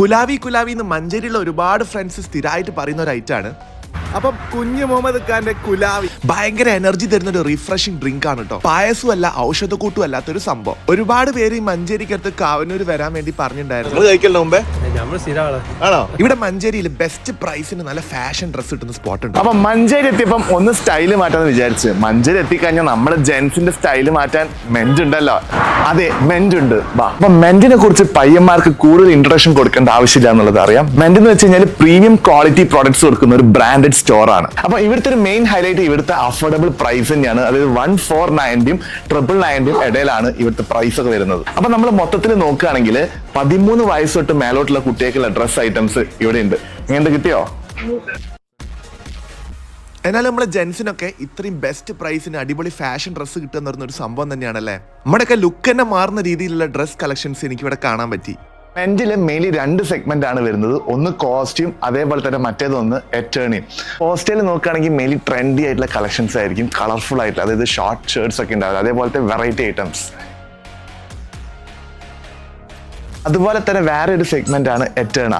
കുലാവി കുലാവി എന്ന് മഞ്ചേരിയുള്ള ഒരുപാട് ഫ്രണ്ട്സ് സ്ഥിരമായിട്ട് പറയുന്ന ഒരു ഐറ്റം ആണ്. അപ്പം കുഞ്ഞു മുഹമ്മദ് ഖാന്റെ കുലാവി. ഭയങ്കര എനർജി തരുന്ന ഒരു റിഫ്രഷിംഗ് ഡ്രിങ്ക് ആണ് കേട്ടോ പായസവും അല്ല ഔഷധക്കൂട്ടും അല്ലാത്തൊരു സംഭവം. ഒരുപാട് പേര് ഈ മഞ്ചേരിക്കടുത്ത് കാവനൂർ വരാൻ വേണ്ടി പറഞ്ഞിട്ടുണ്ടായിരുന്നു. ആണോ? ഇവിടെ മഞ്ചേരിയിൽ ബെസ്റ്റ് പ്രൈസിന് നല്ല ഫാഷൻ ഡ്രസ് കിട്ടുന്ന സ്പോട്ട് ഉണ്ട്. അപ്പൊ മഞ്ചേരി എത്തിയപ്പം ഒന്ന് സ്റ്റൈൽ മാറ്റാന്ന് വിചാരിച്ച്. മഞ്ചേരി എത്തിക്കഴിഞ്ഞാൽ നമ്മുടെ ജെൻസിന്റെ സ്റ്റൈൽ മാറ്റാൻ മെന്റ് ഉണ്ടല്ലോ. അതെ മെന്റ് ഉണ്ട്. വാ. അപ്പൊ മെന്റിനെ കുറിച്ച് പയ്യന്മാർക്ക് കൂടുതൽ ഇൻട്രഡക്ഷൻ കൊടുക്കേണ്ട ആവശ്യമില്ല എന്നുള്ളത് അറിയാം. മെന്റ് എന്ന് വെച്ച് കഴിഞ്ഞാൽ പ്രീമിയം ക്വാളിറ്റി പ്രോഡക്ട്സ് കൊടുക്കുന്ന ഒരു ബ്രാൻഡഡ് സ്റ്റോർ ആണ്. അപ്പൊ ഇവിടുത്തെ ഒരു മെയിൻ ഹൈലൈറ്റ് ഇവിടുത്തെ അഫോർഡബിൾ പ്രൈസ് തന്നെയാണ്. അതായത് വൺ ഫോർ നയന്റിയും ട്രിപ്പിൾ നയന്റിയും ഇടയിലാണ് ഇവിടുത്തെ പ്രൈസ് ഒക്കെ വരുന്നത്. അപ്പൊ നമ്മൾ മൊത്തത്തിൽ നോക്കുകയാണെങ്കിൽ പതിമൂന്ന് വയസ്സ് തൊട്ട് മേലോട്ടുള്ള കുട്ടികൾക്കുള്ള ഡ്രസ് ഐറ്റംസ് ഇവിടെ ഉണ്ട്. ഇങ്ങനത്തെ കിട്ടിയോ? എന്നാൽ നമ്മളെ ജെൻസിനൊക്കെ ഇത്രയും ബെസ്റ്റ് പ്രൈസിന് അടിപൊളി ഫാഷൻ ഡ്രസ്സ് കിട്ടുന്ന ഒരു സംഭവം തന്നെയാണല്ലേ? നമ്മുടെയൊക്കെ ലുക്ക് തന്നെ മാറുന്ന രീതിയിലുള്ള ഡ്രസ് കളക്ഷൻസ് എനിക്കിവിടെ കാണാൻ പറ്റി. മെന്റിൽ മെയിൻലി രണ്ട് സെഗ്മെന്റ് ആണ് വരുന്നത്. ഒന്ന് കോസ്റ്റ്യൂം അതേപോലെ തന്നെ മറ്റേതൊന്ന് എറ്റേണിയും കോസ്റ്റ്യൂമിൽ നോക്കുകയാണെങ്കിൽ മെയിൻലി ട്രെൻഡി ആയിട്ടുള്ള കളക്ഷൻസ് ആയിരിക്കും. കളർഫുൾ ആയിട്ടുള്ള അതായത് ഷോർട്ട് ഷർട്ട്സ് ഒക്കെ ഉണ്ടാവില്ല? അതേപോലത്തെ വെറൈറ്റി ഐറ്റംസ് അതുപോലെ തന്നെ വേറെ ഒരു സെഗ്മെന്റ് ആണ് എറ്റേണ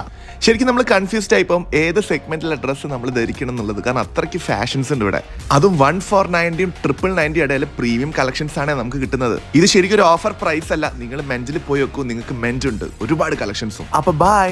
ശരിക്കും നമ്മൾ കൺഫ്യൂസ്ഡ് ആയിപ്പം ഏത് സെഗ്മെന്റിലെ ഡ്രസ്സ് നമ്മൾ ധരിക്കണം എന്നുള്ളത്. കാരണം അത്രയ്ക്ക് ഫാഷൻസ് ഉണ്ട് ഇവിടെ. അതും വൺ ഫോർ നയന്റിയും ട്രിപ്പിൾ നയന്റി ഇടയിൽ പ്രീമിയം കളക്ഷൻസ് ആണ് നമുക്ക് കിട്ടുന്നത്. ഇത് ശരിക്കും ഒരു ഓഫർ പ്രൈസ് അല്ല. നിങ്ങൾ മെന്റിൽ പോയി വെക്കൂ നിങ്ങൾക്ക് മെന്റുണ്ട് ഉണ്ട്. ഒരുപാട് കളക്ഷൻസും അപ്പൊ ബൈ